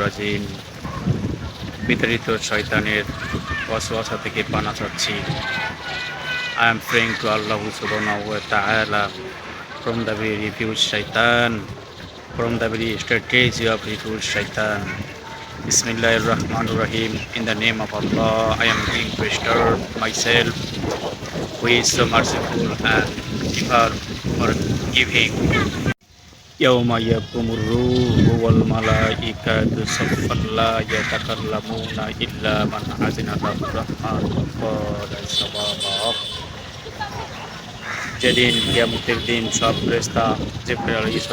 রাজিম বিতাড়িত শয়তানের ওয়াসওয়াসা থেকে পানা চাচ্ছি I am praying to Allah subhanahu wa ta'ala from the very refuse shaitan, from the very strategy of refuse shaitan. Bismillahir Rahmanir Rahim. In the name of Allah, I am going to start myself, who is so merciful and giver forgiving. يوم يقوم الروح والملائكة صفا لا يتكلمون إلا من أذن له الرحمن وقال صوابا যেদিন কিয়ামতের দিন সব ফেরেস্তা জিব্রাইল আলাইহিস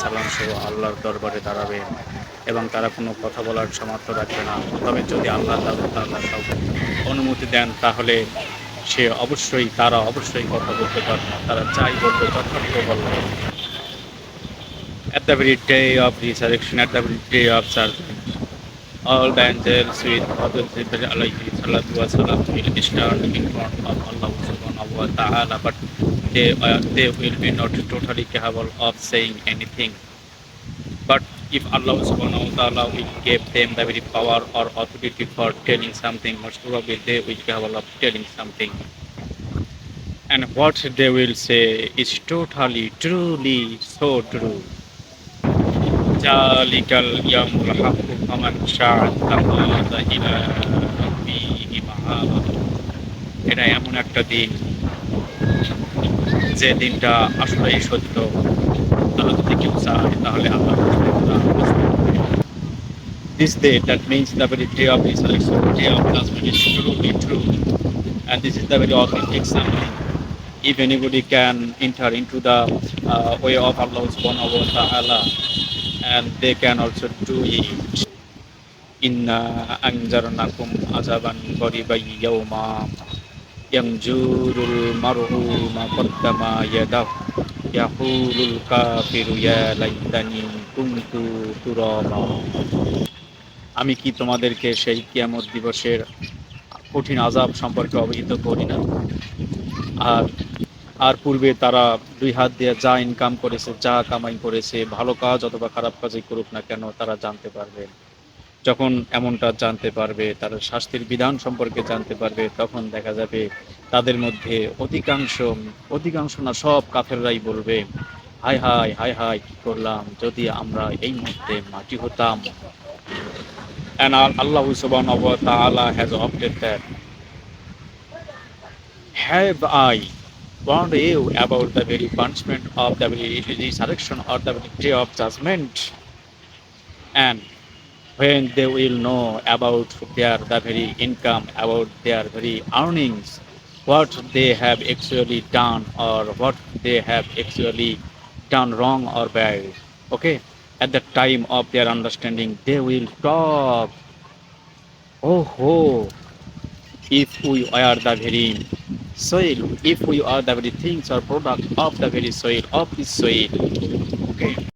সালাম সহ আল্লাহর দরবারে দাঁড়াবে এবং তারা কোনো কথা বলার সামর্থ্য রাখবে না তবে যদি আল্লাহ তাআলা কাউকে অনুমতি দেন তাহলে সে অবশ্যই তারা অবশ্যই কথা বলতে পারবে তারা চাই বলতে যথার্থ বলবে At the very day of resurrection, at the very day of judgment, all the angels with Prophet Jibreel alayhi salatu wa salam will stand in front of Allah subhanahu wa ta'ala, but they, uh, they will be not totally capable of saying anything. But if Allah subhanahu wa ta'ala will give them the very power or authority for telling something, most probably they will be capable of telling something. And what they will say is totally, truly so true. জালিকাল ইয়ামুল হাক্কু ফামান শাআ তাখাযা ইলা রাব্বিহি মাআবা এটা এমন একটা দিন যে দিনটা আসলেই সত্য তাহলে যদি কেউ চায় তাহলে আল্লাহ This day, that means the very day of resurrection, day of judgment is truly true. And this is the very authentic something. If anybody can enter into the uh, way of Allah and they can also do it. Inna anjarnakum azaban qariban yawma yanjurul mar'u ma qaddama yadahu yaqulul kafiru ya laitani kuntu turaba আমি কি তোমাদেরকে সেই কিয়ামত দিবসের কঠিন আজাব সম্পর্কে অবহিত করি না আর আর পূর্বে তারা দুই হাত দিয়ে যা ইনকাম করেছে, যা কামাই করেছে, ভালো কাজ অথবা খারাপ কাজই করুক না কেন তারা জানতে পারবে। যখন এমনটা জানতে পারবে, তারা শাস্তির বিধান সম্পর্কে জানতে পারবে, তখন দেখা যাবে তাদের মধ্যে অধিকাংশ অধিকাংশ না সব কাফেররাই বলবে হাই হাই হাই হাই কি করলাম? যদি আমরা এই মুহূর্তে মাটি হতাম। And Allah subhanahu wa ta'ala has warned you about the very punishment of the very resurrection or the very day of judgment? And when they will know about their the very income, about their very earnings, what they have actually done or what they have actually done wrong or bad. Okay? At the time of their understanding, they will talk. Oh, ho! if we are the very soil, if we are the very things or product of the very soil, of this soil. Okay.